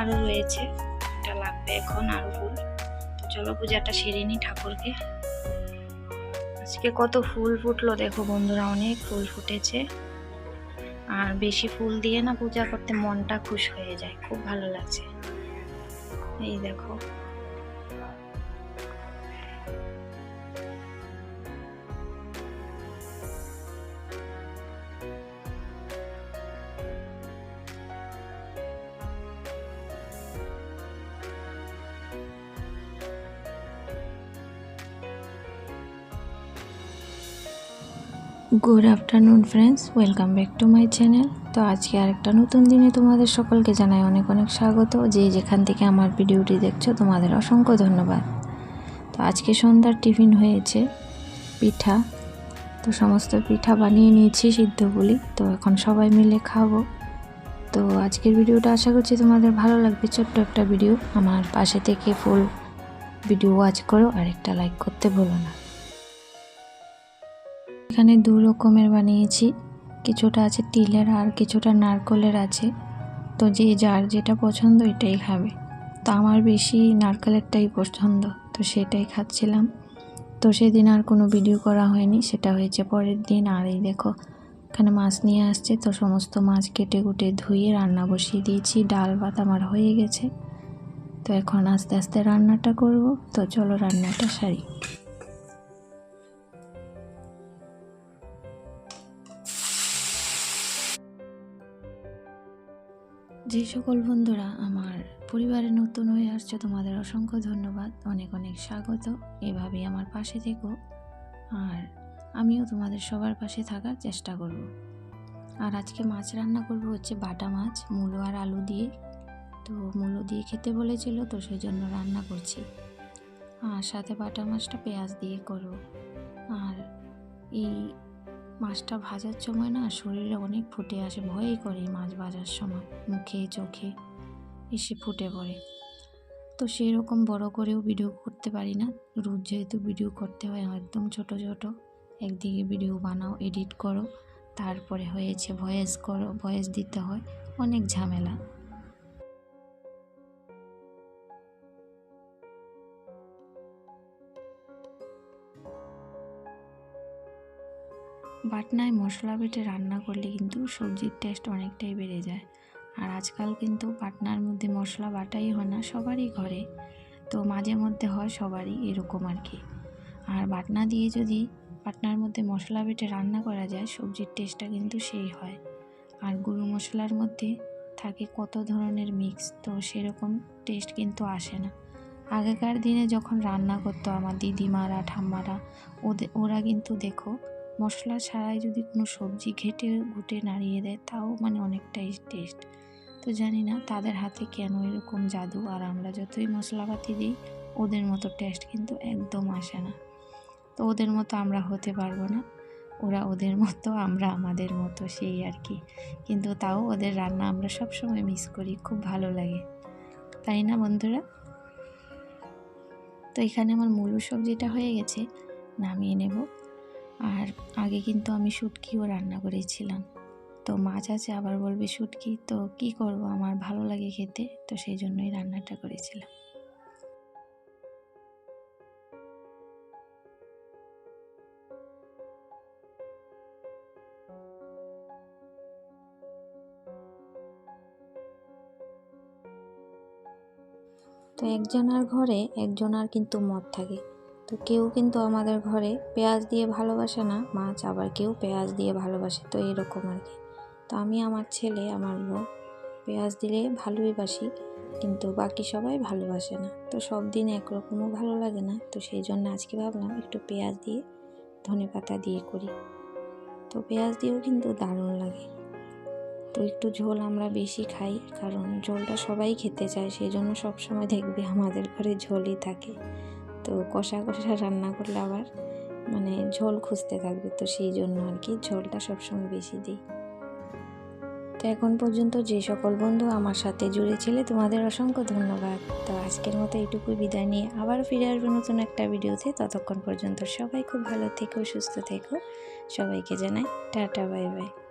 আরও রয়েছে। এটা লাগবে এখন আরও ফুল। তো চলো পূজাটা সেরে নিই ঠাকুরকে। আজকে কত ফুল ফুটলো দেখো বন্ধুরা, অনেক ফুল ফুটেছে। আর বেশি ফুল দিয়ে না পূজা করতে মনটা খুশ হয়ে যায়, খুব ভালো লাগছে। এই দেখো। Good afternoon friends welcome back to my channel তো আজকে আরেকটা নতুন দিনে তোমাদের সকলকে জানাই অনেক অনেক স্বাগত। যে যেখান থেকে আমার ভিডিওটি দেখছ, তোমাদের অসংখ্য ধন্যবাদ। তো আজকে সন্ধ্যার টিফিন হয়েছে, পিঠা। তো সমস্ত পিঠা বানিয়ে নিয়েছি, সিদ্ধ সিদ্ধগুলি তো এখন সবাই মিলে খাব। তো আজকের ভিডিওটা আশা করছি তোমাদের ভালো লাগবে। ছোট্ট একটা ভিডিও। আমার পাশে থেকে ফুল ভিডিও ওয়াচ করো আর একটা লাইক করতে ভুলো না। এখানে দু রকমের বানিয়েছি। কিছুটা আছে তিলের আর কিছুটা নারকলের আছে। তো যে যার যেটা পছন্দ এটাই খাবে। তো আমার বেশি নারকেলেরটাই পছন্দ, তো সেটাই খাচ্ছিলাম। তো সেদিন আর কোনো ভিডিও করা হয়নি, সেটা হয়েছে পরের দিন। আর এই দেখো, এখানে মাছ নিয়ে আসছে। তো সমস্ত মাছ কেটে কুটে ধুয়ে রান্না বসিয়ে দিয়েছি। ডাল ভাত আমার হয়ে গেছে। তো এখন আস্তে আস্তে রান্নাটা করব। তো চলো রান্নাটা সারি। যে সকল বন্ধুরা আমার পরিবারে নতুন হয়ে আসছে, তোমাদের অসংখ্য ধন্যবাদ। অনেক অনেক স্বাগত। এভাবেই আমার পাশে থেকো। আর আমিও তোমাদের সবার পাশে থাকার চেষ্টা করব। আর আজকে মাছ রান্না করব হচ্ছে বাটা মাছ, মূলো আর আলু দিয়ে। তো মূলো দিয়ে খেতে বলেছিল, তো সেই জন্য রান্না করছি। আর সাথে বাটা মাছটা পেঁয়াজ দিয়ে করব। আর এই মাছটা ভাজার সময় না শরীরে অনেক ফুটে আসে, ভয়ই করে মাছ ভাজার সময়। মুখে, চোখে এসে ফুটে পড়ে। তো সেই রকম বড় করেও ভিডিও করতে পারি না। রোজ যেহেতু ভিডিও করতে হয়, একদম ছোট ছোট। একদিকে ভিডিও বানাও এডিট করো। তারপরে হয়েছে ভয়েস করো ভয়েস দিতে হয়। অনেক ঝামেলা। বাটনায় মশলা বেটে রান্না করলে কিন্তু সবজির টেস্ট অনেকটাই বেড়ে যায়। আর আজকাল কিন্তু বাটনার মধ্যে মশলা বাটাই হয় না, সবারই ঘরে। তো মাঝে মধ্যে হয়, সবারই এরকম আর কি। আর বাটনা দিয়ে যদি বাটনার মধ্যে মশলা বেটে রান্না করা যায়, সবজির টেস্টটা কিন্তু সেই হয়। আর গুঁড়ো মশলার মধ্যে থাকে কত ধরনের মিক্স তো সেরকম টেস্ট কিন্তু আসে না। আগেকার দিনে যখন রান্না করতো আমার দিদিমারা, ঠাম্মারা ওদের ওরা কিন্তু দেখো মশলা ছাড়াই যদি কোনো সবজি ঘেটে ঘুটে নাড়িয়ে দেয়, তাও মানে অনেকটাই টেস্ট তো জানি না তাদের হাতে কেন এরকম জাদু, আর আমরা যতই মশলাপাতি দিই, ওদের মতো টেস্ট কিন্তু একদম আসে না। তো ওদের মতো আমরা হতে পারব না। ওরা ওদের মতো, আমরা আমাদের মতো, সেই আর কি। কিন্তু তাও ওদের রান্না আমরা সব সময় মিস করি, খুব ভালো লাগে। তাই না বন্ধুরা? তো এখানে আমার মূল সবজিটা হয়ে গেছে, নামিয়ে নেব। আর আগে কিন্তু আমি শুটকিও রান্না করেছিলাম। তো মাছ আছে আবার বলবে, শুটকি, তো কি করব? আমার ভালো লাগে খেতে। তো সেই জন্যই রান্নাটা করেছিলাম। তো একজনার ঘরে একজনার কিন্তু মত থাকে। তো কেউ কিন্তু আমাদের ঘরে পেঁয়াজ দিয়ে ভালোবাসে না, মাছ আবার কেউ পেঁয়াজ দিয়ে ভালোবাসে, তো এরকম আর কি। তো আমি আমার ছেলে, আমার বউ, পেঁয়াজ দিলে ভালোই বাসি, কিন্তু বাকি সবাই ভালোবাসে না। তো সব দিন একরকমও ভালো লাগে না, তো সেই জন্য আজকে ভাবলাম একটু পেঁয়াজ দিয়ে ধনে পাতা দিয়ে করি। তো পেঁয়াজ দিয়েও কিন্তু দারুণ লাগে। তো একটু ঝোল আমরা বেশি খাই, কারণ ঝোলটা সবাই খেতে চায়, সেই জন্য সবসময় দেখবে আমাদের ঘরে ঝোলই থাকে। তো কষা কষা রান্না করলে আবার মানে ঝোল খুঁজতে থাকবে তো সেই জন্য আর কি ঝোলটা সবসময় বেশি দিই। তো এখন পর্যন্ত যে সকল বন্ধু আমার সাথে জুড়েছিলে তোমাদের অসংখ্য ধন্যবাদ। তো আজকের মতো এইটুকুই বিদায় নিয়ে আবার ফিরে আসব নতুন একটা ভিডিওতে। ততক্ষণ পর্যন্ত সবাই খুব ভালো থেকো, সুস্থ থেকো। সবাইকে জানাই টাটা, বাই বাই।